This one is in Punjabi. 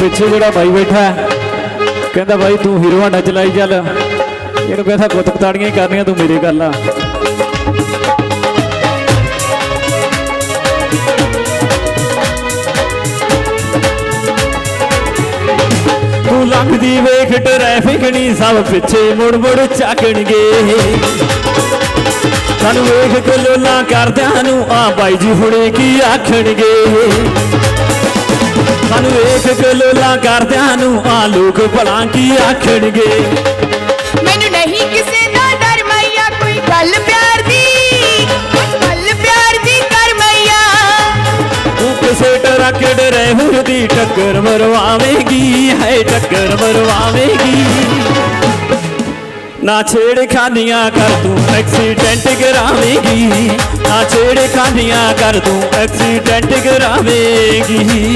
ਪਿੱਛੇ ਜਿਹੜਾ ਬਾਈ ਬੈਠਾ ਕਹਿੰਦਾ ਬਾਈ ਤੂੰ ਹੀਰੋ ਹਾਂਡਾ ਚਲਾਈ ਚੱਲ। ਇਹਨੂੰ ਕਹਿੰਦਾ ਗੁੱਤ ਤਾੜੀਆਂ ਹੀ ਕਰਨੀਆਂ ਤੂੰ ਮੇਰੇ ਗੱਲ ਆ ਤੂੰ ਲੰਘਦੀ ਵੇਖ ਟ੍ਰੈਫਿਕ ਨਹੀਂ ਸਭ ਪਿੱਛੇ ਮੁੜ ਮੁੜ ਚੱਕਣਗੇ ਸਾਨੂੰ ਵੇਖ ਕੇ ਲੋਲਾ ਕਰਦਿਆਂ ਨੂੰ, ਆ ਬਾਈ ਜੀ ਹੁਣੇ ਕੀ ਆਖਣਗੇ। ਸਾਨੂੰ ਵੇਖ ਕੇ ਲੋਲਾ ਕਰਦਿਆਂ ਨੂੰ ਆ ਲੋਕ ਭਲਾ ਕੀ ਆਖਣਗੇ। ਮੈਨੂੰ ਨਹੀਂ ਕਿਸੇ ਦਾ ਡਰ ਮੈया ਕੋਈ ਗੱਲ ਪਿਆਰ ਦੀ ਕੋਈ ਗੱਲ ਪਿਆਰ ਦੀ ਕਰ ਮੈया ਤੂੰ ਕਿਸੇ ਟਰੱਕ ਡਰਾਈਵਰ ਦੀ ਟੱਕਰ ਮਰਵਾਵੇਂਗੀ ਹੈ ਟੱਕਰ ਮਰਵਾਵੇਂਗੀ। ਨਾ ਛੇੜ ਖਾਨੀਆਂ ਕਰ ਤੂੰ ਐਕਸੀਡੈਂਟ ਕਰਾਵੇਂਗੀ ਨਾ ਛੇੜ ਖਾਨੀਆਂ ਕਰ ਤੂੰ ਐਕਸੀਡੈਂਟ ਕਰਾਵੇਂਗੀ।